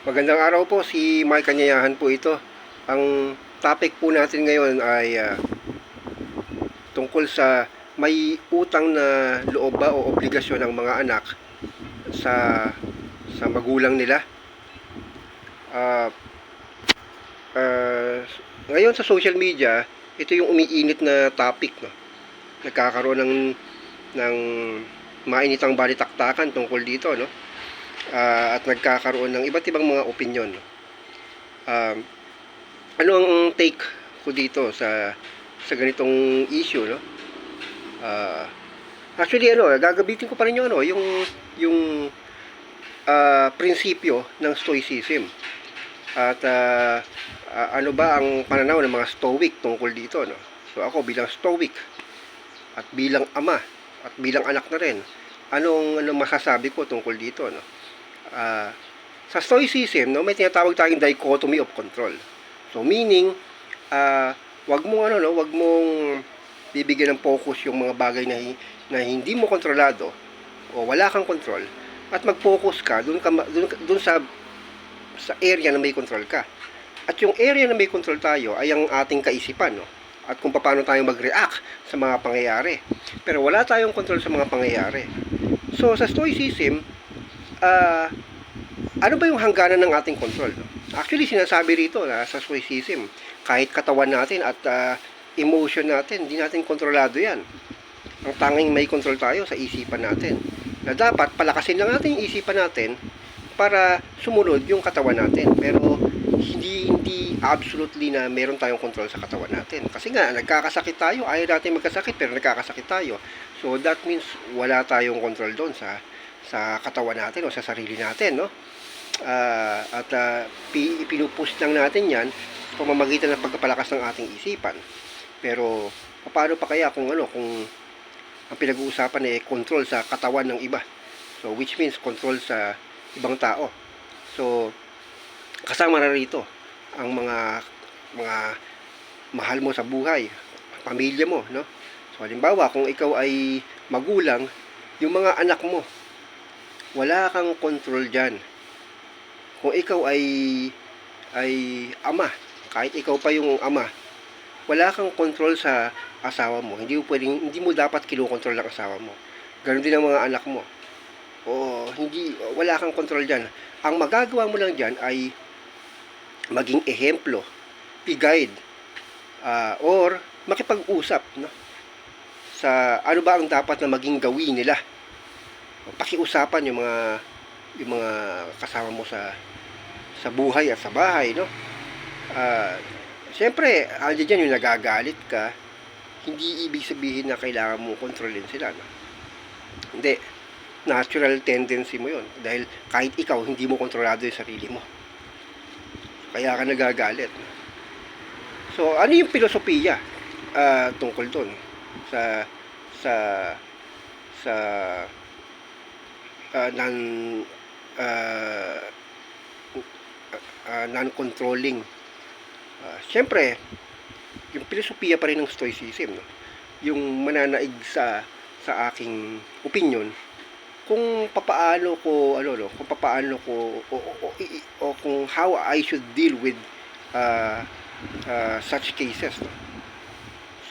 Magandang araw po, si Mike Kanyayahan po ito. Ang topic po natin ngayon ay ah, tungkol sa may utang na loob ba o obligasyon ng mga anak sa sa magulang nila. Ah, ah, ngayon sa social media, ito yung umiinit na topic, no. Nagkakaroon ng ng mainitang balitaktakan tungkol dito, no. Ah, at nagkakaroon ng iba't ibang mga opinion. no? Um, ano ang take ko dito sa sa ganitong issue, no? Ah, actually ano, gagabitin ko pa rin yung ano, yung yung ah, prinsipyo ng stoicism. At ah, ah, ano ba ang pananaw ng mga stoic tungkol dito, no? So ako bilang stoic at bilang ama at bilang anak na rin, anong ano masasabi ko tungkol dito, no? Ah, sa stoicism, no, may tinatawag tayong dichotomy of control. So meaning, ah, wag mo ano no, wag mong bibigyan ng focus yung mga bagay na na hindi mo kontrolado o wala kang control at mag-focus ka doon ka dun, dun sa sa area na may control ka. At yung area na may control tayo ay ang ating kaisipan, no? At kung paano tayo mag-react sa mga pangyayari. Pero wala tayong control sa mga pangyayari. So sa stoicism, ah ano ba yung hangganan ng ating control? Actually, sinasabi rito na sa stoicism, kahit katawan natin at ah, emotion natin, hindi natin kontrolado yan. Ang tanging may control tayo sa isipan natin. Na dapat palakasin lang natin yung isipan natin para sumunod yung katawan natin. Pero hindi hindi absolutely na meron tayong control sa katawan natin. Kasi nga, nagkakasakit tayo, ayaw natin magkasakit pero nagkakasakit tayo. So that means wala tayong control doon sa sa katawan natin o sa sarili natin, no? Ah, at uh, pinupush lang natin yan sa pamamagitan ng pagpapalakas ng ating isipan. Pero paano pa kaya kung ano, kung ang pinag-uusapan ay control sa katawan ng iba. So which means control sa ibang tao. So kasama na rito ang mga mga mahal mo sa buhay, pamilya mo, no? So halimbawa, kung ikaw ay magulang, yung mga anak mo, wala kang control diyan. Kung ikaw ay ay ama, kahit ikaw pa yung ama, wala kang control sa asawa mo. Hindi mo pwedeng, hindi mo dapat kinokontrol ng asawa mo. Ganon din ang mga anak mo. O hindi wala kang control diyan. Ang magagawa mo lang diyan ay maging ehemplo, i-guide ah, or makipag-usap no sa ano ba ang dapat na maging gawin nila. Pakiusapan yung mga yung mga kasama mo sa sa buhay at sa bahay, no? Ah, Siyempre, andiyan dyan yung nagagalit ka, hindi ibig sabihin na kailangan mo kontrolin sila, no? Hindi. Natural tendency mo yon Dahil kahit ikaw, hindi mo kontrolado yung sarili mo. Kaya ka nagagalit. no? So, ano yung filosofiya ah, tungkol doon sa sa sa ah, non ah, ah, non-controlling Ah, Siyempre, yung filosofiya pa rin ng stoicism, no? yung mananaig sa sa aking opinion, kung papaano ko ano no, kung papaano ko o, o, o, o kung how I should deal with uh, uh, such cases. No?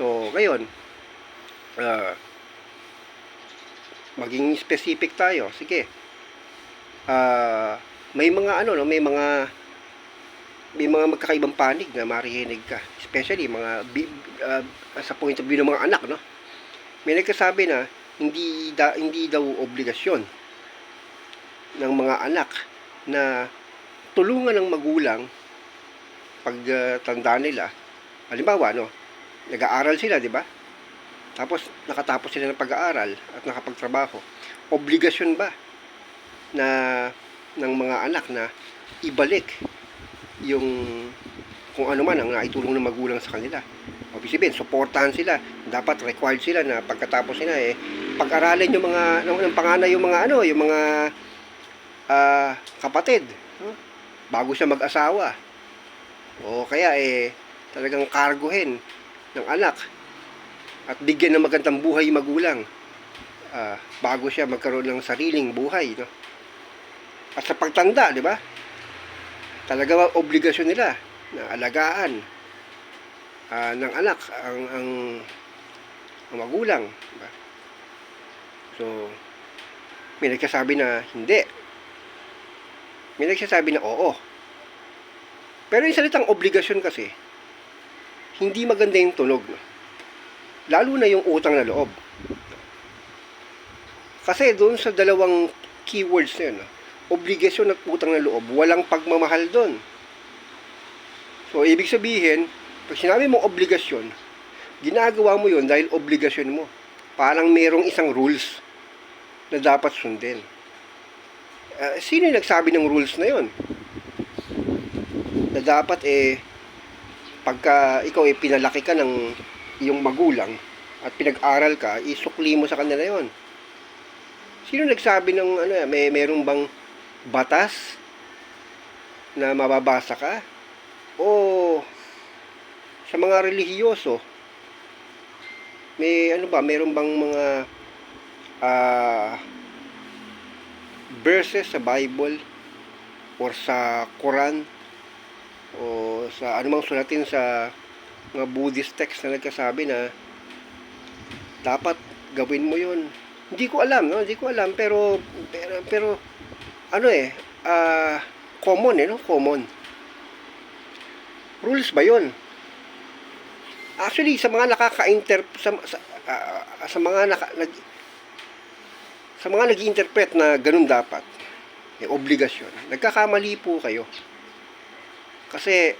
So, ngayon, uh, maging specific tayo. Sige. Ah, may mga ano no, may mga may mga magkakaibang panig na marihinig ka. Especially mga ah, sa point of view ng mga anak, no? May nagkasabi na hindi da, hindi daw obligasyon ng mga anak na tulungan ng magulang pag ah, tanda nila. Halimbawa, no, nag-aaral sila, di ba? Tapos nakatapos sila ng pag-aaral at nakapagtrabaho. Obligasyon ba na ng mga anak na ibalik yung kung ano man ang naitulong ng magulang sa kanila. O sabihin, supportahan sila. Dapat required sila na pagkatapos nila eh pag-aralin yung mga ng, ng panganay yung mga ano, yung mga ah, kapatid, no? bago siya mag-asawa. O kaya eh talagang karguhin ng anak at bigyan ng magandang buhay magulang ah, bago siya magkaroon ng sariling buhay, no? At sa pagtanda, di ba? talaga obligasyon nila na alagaan ah, ng anak ang ang, ang magulang. Diba? So, may nagsasabi na hindi. May nagsasabi na oo. Pero yung salitang obligasyon kasi, hindi maganda yung tunog. No? Lalo na yung utang na loob. Kasi doon sa dalawang keywords na yun, no? obligasyon at utang na loob, walang pagmamahal doon. So, ibig sabihin, pag sinabi mo obligasyon, ginagawa mo yun dahil obligasyon mo. Parang merong isang rules na dapat sundin. Ah, sino yung nagsabi ng rules na yun? Na dapat eh, pagka ikaw eh pinalaki ka ng iyong magulang at pinag-aral ka, isukli mo sa kanila yon. Sino nagsabi ng ano, may merong bang batas na mababasa ka? O sa mga relihiyoso, may ano ba, meron bang mga ah verses sa Bible or sa Quran o sa anumang sulatin sa mga Buddhist text na nagkasabi na dapat gawin mo yun. Hindi ko alam, no? Hindi ko alam, pero, pero, pero ano eh, ah, common eh, no? Common. Rules ba yun? Actually, sa mga nakaka-inter sa, sa, ah, sa mga naka, nag, sa mga nag interpret na ganun dapat, may obligasyon, nagkakamali po kayo. Kasi,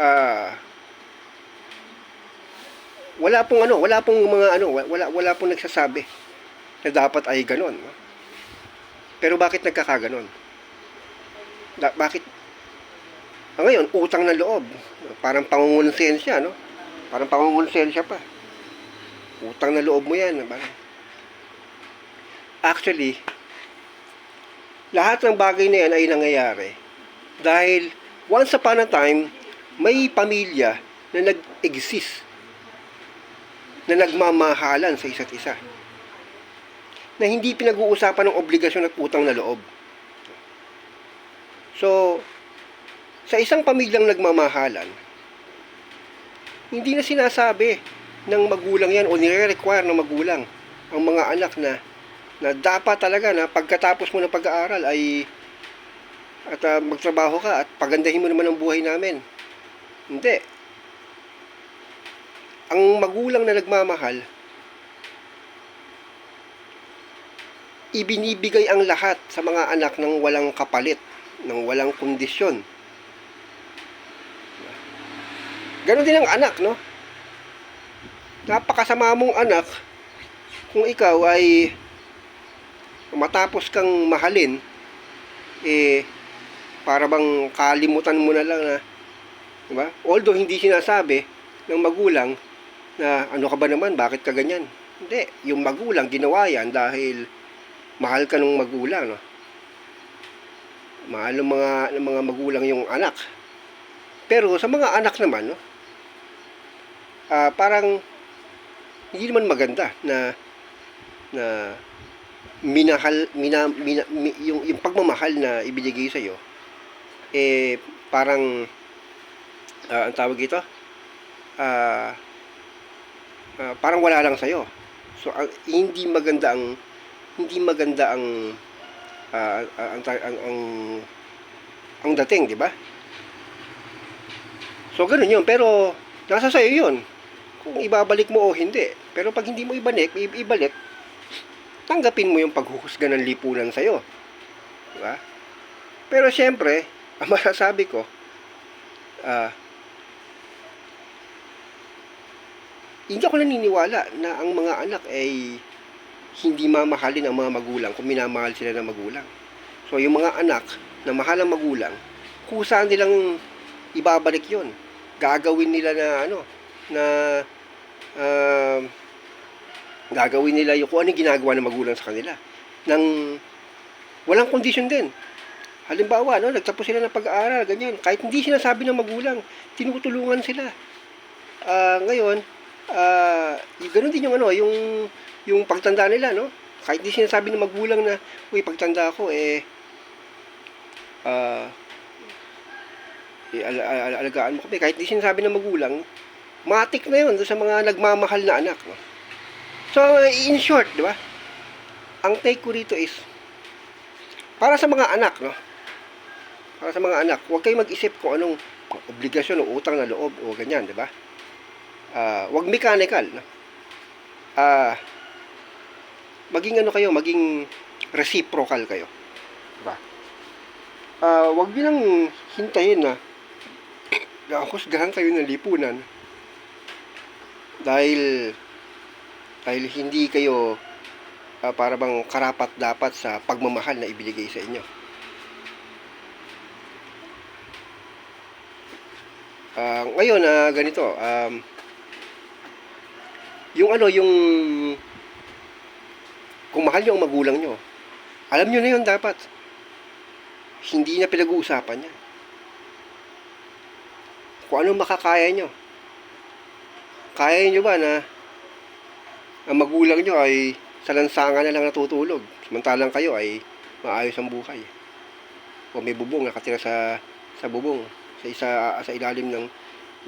ah, wala pong ano, wala pong mga ano, wala wala pong nagsasabi na dapat ay ganon. no? Pero bakit nagkakaganon? Da, bakit ah, ngayon, utang na loob. Parang pangungonsensya, no? Parang pangungonsensya pa. Utang na loob mo yan. Parang... Actually, lahat ng bagay na yan ay nangyayari dahil once upon a time, may pamilya na nag-exist na nagmamahalan sa isa't isa na hindi pinag-uusapan ng obligasyon at utang na loob. So, sa isang pamilyang nagmamahalan, hindi na sinasabi ng magulang yan o nire-require ng magulang ang mga anak na na dapat talaga na pagkatapos mo ng pag-aaral ay at ah, magtrabaho ka at pagandahin mo naman ang buhay namin. Hindi. Ang magulang na nagmamahal, ibinibigay ang lahat sa mga anak ng walang kapalit, ng walang kondisyon. Ganon din ang anak, no? Napakasama mong anak kung ikaw ay matapos kang mahalin, eh, para bang kalimutan mo na lang na, di ba? Although hindi sinasabi ng magulang na ano ka ba naman, bakit ka ganyan? Hindi, yung magulang ginawa yan dahil mahal ka ng magulang, no? Mahal ng mga, ng mga magulang yung anak. Pero sa mga anak naman, no? ah, parang hindi naman maganda na na minahal mina, mina, mi- yung yung pagmamahal na ibinigay sa iyo eh parang ah, ang tawag ito ah ah, parang wala lang sa iyo so ang, hindi maganda ang hindi maganda ang ah, ah, ang, ang ang ang dating di ba? So ganun yun. Pero nasa sa iyo yun. Kung ibabalik mo o hindi. Pero pag hindi mo ibalik ibalik tanggapin mo yung paghuhusga ng lipunan sa'yo. Di ba? Pero siyempre, ang masasabi ko, ah, hindi ako naniniwala na ang mga anak ay hindi mamahalin ang mga magulang kung minamahal sila ng magulang. So, yung mga anak na mahal ang magulang, kusa nilang ibabalik yon Gagawin nila na ano, na ah, gagawin nila yung kung ano ginagawa ng magulang sa kanila. Nang walang kondisyon din. Halimbawa, no, nagtapos sila ng pag-aaral, ganyan. Kahit hindi sinasabi ng magulang, tinutulungan sila. Ah, ngayon, y- ganun din yung ano, yung yung pagtanda nila, no? Kahit hindi sinasabi ng magulang na, uy, pagtanda ko, eh, iala- ala- alagaan mo kami. Kahit di sinasabi ng magulang, matik na yun sa mga nagmamahal na anak. No? So, in short, di ba? Ang take ko rito is, para sa mga anak, no? Para sa mga anak, huwag kayong mag-isip kung anong obligasyon o utang na loob o ganyan, di ba? Ah, huwag mechanical, no? Ah, maging ano kayo, maging reciprocal kayo. Diba? Ah, wag niyo nang hintayin na husgahan kayo ng lipunan dahil dahil hindi kayo ah, para bang karapat dapat sa pagmamahal na ibinigay sa inyo. Ah, ngayon na ganito, um, yung ano, yung kung mahal nyo ang magulang nyo, alam nyo na yun dapat. Hindi na pinag-uusapan yan. Kung ano makakaya nyo. Kaya nyo ba na ang magulang nyo ay sa lansangan na lang natutulog. Samantalang kayo ay maayos ang buhay. O may bubong nakatira sa sa bubong, sa isa sa ilalim ng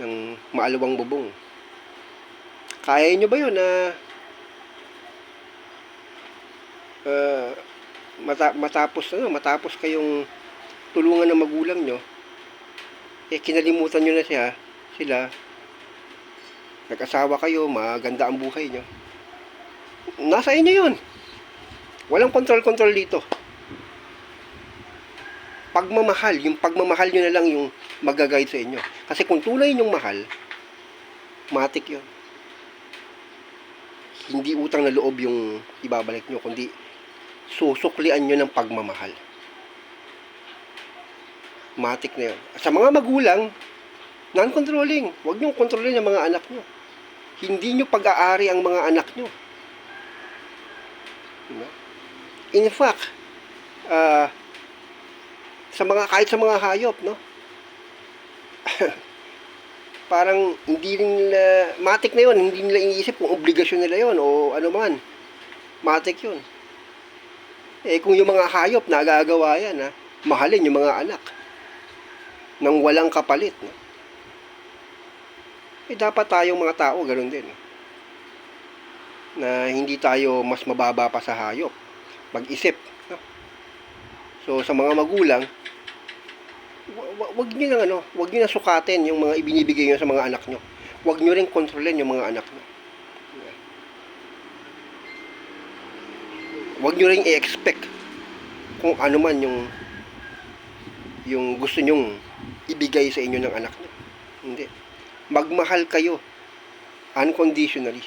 ng maalawang bubong. Kaya nyo ba yun na uh, mata, matapos ano, matapos kayong tulungan ng magulang nyo, eh kinalimutan nyo na siya, sila, nag-asawa kayo, maganda ang buhay nyo. Nasa inyo yun. Walang control-control dito. Pagmamahal, yung pagmamahal nyo na lang yung mag-guide sa inyo. Kasi kung tunay nyong mahal, matik yun. Hindi utang na loob yung ibabalik nyo, kundi susuklian nyo ng pagmamahal. Matik na yun. Sa mga magulang, non-controlling. Huwag nyo kontrolin ang mga anak nyo. Hindi nyo pag-aari ang mga anak nyo. Diba? In fact, ah, sa mga kahit sa mga hayop, no? parang hindi nila, matik na yun, hindi nila iniisip kung obligasyon nila yon o ano man. Matik yun. Eh kung yung mga hayop nagagawa yan, ha, mahalin yung mga anak nang walang kapalit. No? Eh dapat tayong mga tao, ganun din. Na hindi tayo mas mababa pa sa hayop. Mag-isip. No? So sa mga magulang, wag niyo nang ano, wag niyo na sukatin yung mga ibinibigay niyo sa mga anak niyo. Wag niyo rin kontrolin yung mga anak niyo. Wag niyo rin i-expect kung ano man yung yung gusto nyong ibigay sa inyo ng anak niyo. Hindi. Magmahal kayo unconditionally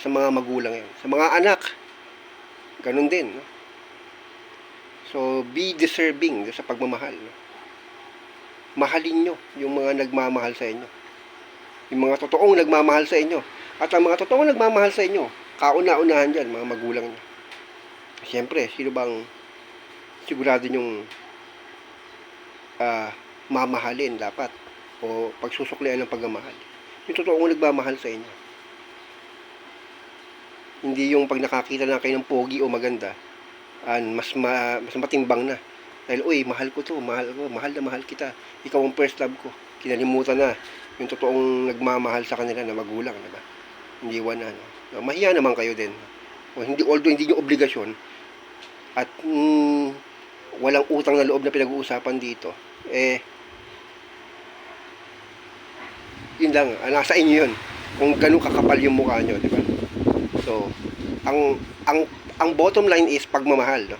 sa mga magulang yan. Sa mga anak, ganun din. No? So, be deserving sa pagmamahal. Mahalin nyo yung mga nagmamahal sa inyo. Yung mga totoong nagmamahal sa inyo. At ang mga totoong nagmamahal sa inyo, kauna-unahan dyan, mga magulang nyo. Siyempre, sino bang sigurado nyong ah, mamahalin dapat o pagsusuklian ng pagmamahal. Yung totoong nagmamahal sa inyo. Hindi yung pag nakakita na kayo ng pogi o maganda, an mas ma, mas matimbang na. Dahil, uy, mahal ko to, mahal ko, mahal na mahal kita. Ikaw ang first love ko. Kinalimutan na yung totoong nagmamahal sa kanila na magulang, diba? Hindi iwan na. No? Mahiya naman kayo din. O, hindi, although hindi nyo obligasyon, at mm, walang utang na loob na pinag-uusapan dito, eh, yun lang, ah, nasa inyo yun. Kung ganun kakapal yung mukha nyo, di ba? So, ang, ang, ang bottom line is pagmamahal, no?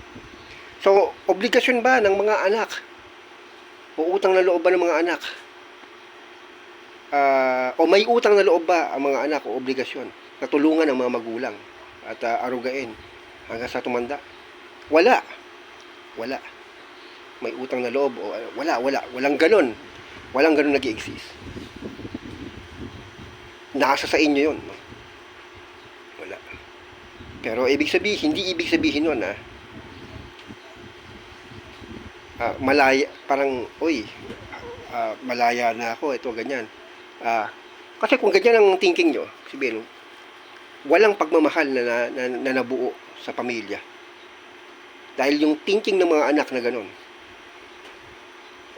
So, obligasyon ba ng mga anak? O utang na loob ba ng mga anak? Ah, o may utang na loob ba ang mga anak o obligasyon na tulungan ng mga magulang at ah, arugain hanggang sa tumanda? Wala. Wala. May utang na loob o ah, wala, wala. Walang ganon. Walang ganon nag exist Nasa sa inyo yun. no? Pero ibig sabihin, hindi ibig sabihin nun ah, ah, malaya, parang, uy, ah, malaya na ako, ito, ganyan. Ah, kasi kung ganyan ang thinking nyo, sabihin, walang pagmamahal na, na, na, na nabuo sa pamilya. Dahil yung thinking ng mga anak na ganun,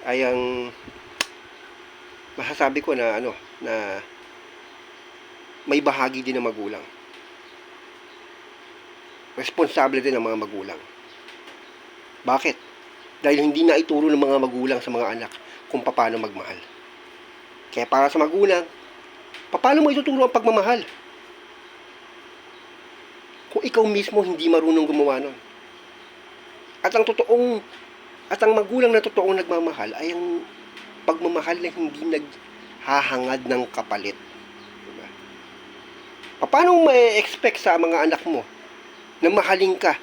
ay ang masasabi ko na ano, na may bahagi din ng magulang. Responsable din ng mga magulang. Bakit? Dahil hindi na ituro ng mga magulang sa mga anak kung paano magmahal. Kaya para sa magulang, paano mo ituturo ang pagmamahal? Kung ikaw mismo hindi marunong gumawa nun. At ang totoong, at ang magulang na totoong nagmamahal ay ang pagmamahal na hindi naghahangad ng kapalit. Diba? Paano mo ma-expect sa mga anak mo na mahalin ka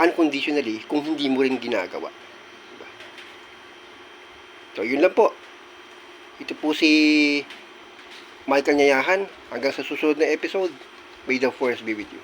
unconditionally kung hindi mo rin ginagawa? Diba? So, yun lang po. Ito po si Michael Nyayahan. Hanggang sa susunod na episode. May the force be with you.